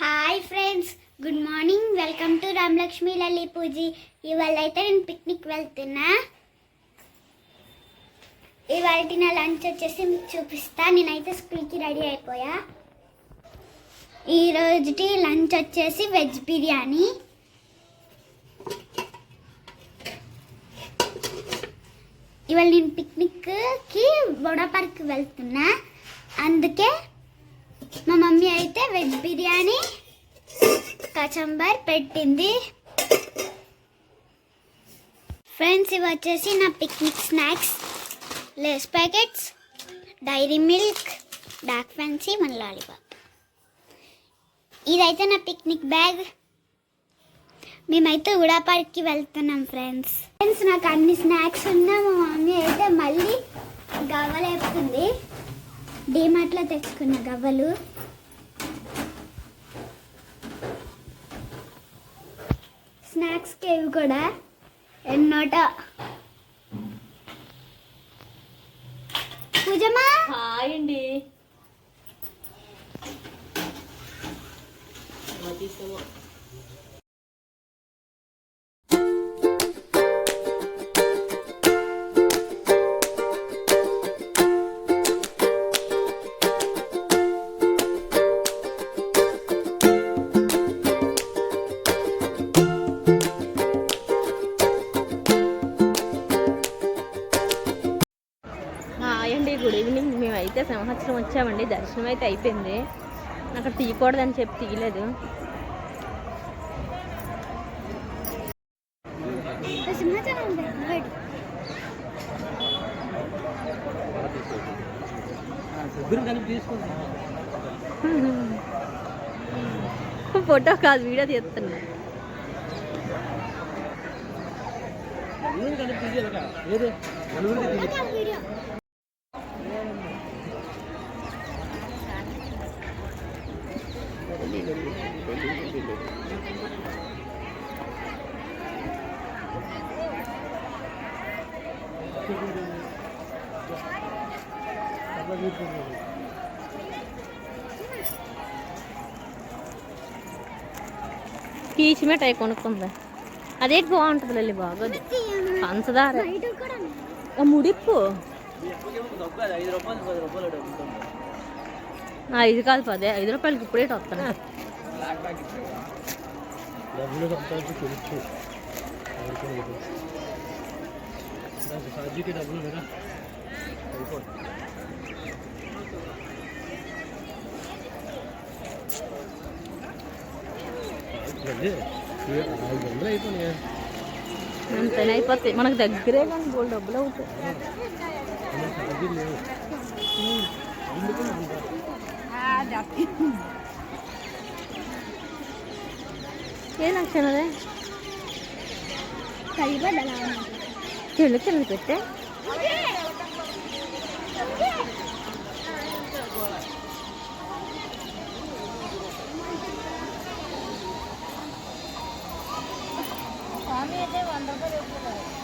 Hi friends good morning welcome to Ramalakshmi Lalli Puji ఇవాళ అయితే నేను పిక్నిక్ వెళ్తున్నా. ఇవాళ నా లంచ్ వచ్చేసి మీకు చూపిస్తా. నేనైతే స్కూల్కి రెడీ అయిపోయా. ఈరోజుటి లంచ్ వచ్చేసి వెజ్ బిర్యానీ. ఇవాళ నేను పిక్నిక్కి బోడా పార్క్ వెళ్తున్నా. అందుకే మా మమ్మీ అయితే వెజ్ బిర్యానీ కచంబర్ పెట్టింది. ఫ్రెండ్స్ ఇవి వచ్చేసి నా picnic snacks Lay's packets Dairy Milk dark fancy మన లాలీపాప్ ఇదైతే నా పిక్నిక్ బ్యాగ్ మేమైతే ఉడా పార్క్కి వెళ్తున్నాం ఫ్రెండ్స్ ఫ్రెండ్స్ నాకు అన్ని స్నాక్స్ ఉన్నా మా మమ్మీ అయితే మళ్ళీ గవ్వలేపుతుంది. డీమార్ట్లో తెచ్చుకున్న గవ్వలు. స్నాక్స్కి ఇవి కూడా ఎన్నోట. పూజమా హాయ్ అండి హాయ్ అండి గుడ్ ఈవినింగ్ మేమైతే సంవత్సరం వచ్చామండి దర్శనం అయితే అయిపోయింది అక్కడ తీయకూడదని చెప్పి తీయలేదు సింహాచలం. ఫోటో కాదు వీడియో తీస్తున్నా ఓకే, వీడియో. పీచు మిఠాయి కొనుక్కుందా? అదేంటి బాగుంటుంది లల్లి బాగోదు పంచదార. ముడిప్పు. ఆ, ఐదు కాదు పదే ఐదు రూపాయలకి ఇప్పుడే వస్తాను డబ్బులు సంపాదించి కొనుక్కో ఎవరికైనా సాజీకి డబ్బులు nada. 얘랑 캐나데? 자, 이거 날아오는 이렇게 이렇게 했대? स्वामी येते बांधा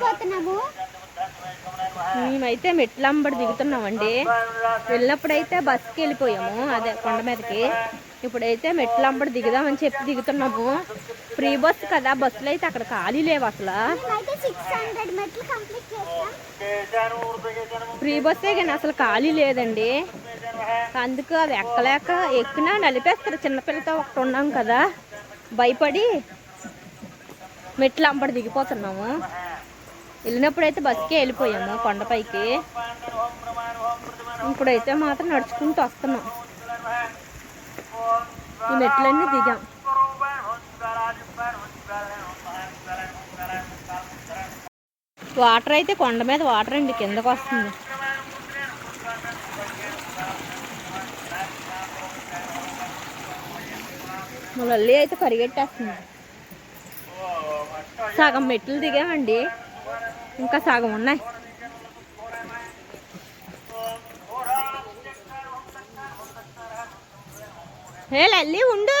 వెళ్ళిపోతున్నాము మేమైతే మెట్లంబడి దిగుతున్నామండి. వెళ్ళినప్పుడైతే బస్కి వెళ్ళిపోయాము అదే కొండ మీదకి. ఇప్పుడైతే మెట్లంబడి దిగుదామని చెప్పి దిగుతున్నాము. ఫ్రీ బస్ కదా బస్సులు అయితే అక్కడ ఖాళీ లేవు అసలు. ఫ్రీ బస్సే కానీ అసలు ఖాళీ లేదండి. అందుకు అది ఎక్కలేక ఎక్కినా నలిపేస్తారు చిన్నపిల్లతో ఒకటి ఉన్నాం కదా. భయపడి మెట్లు అంబడి దిగిపోతున్నాము. వెళ్ళినప్పుడైతే బస్కే వెళ్ళిపోయాము కొండపైకి. ఇప్పుడైతే మాత్రం నడుచుకుంటూ వస్తున్నాం. ఈ మెట్లన్నీ దిగాం. వాటర్ అయితే కొండ మీద వాటర్ అండి కిందకు వస్తుంది. మళ్ళీ అయితే పరిగెట్టేస్తుంది. సగం మెట్లు దిగామండి. ఇంకా సగం ఉన్నాయి. ఏ లల్లి ఉండు.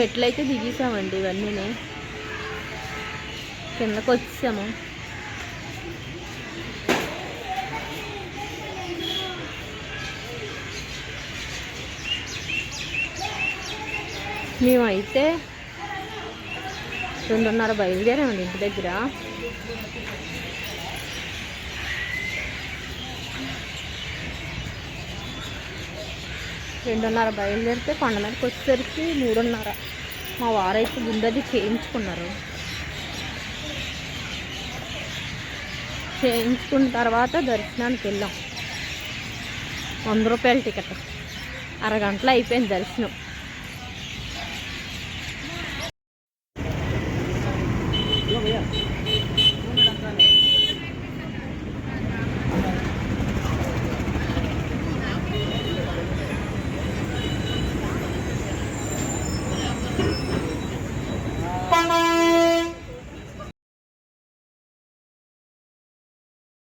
మెట్లు అయితే దిగేసామండి ఇవన్నీ కిందకు వచ్చాము మేమైతే రెండున్నర బయలుదేరామండి ఇంటి దగ్గర. రెండున్నర బయలుదేరితే కొండ మీదకి వచ్చేసరికి మూడున్నర. మా వారైతే గుండది చేయించుకున్నారు. చేయించుకున్న తర్వాత దర్శనానికి వెళ్ళాం. వంద రూపాయల టికెట్. అరగంటలో అయిపోయింది దర్శనం.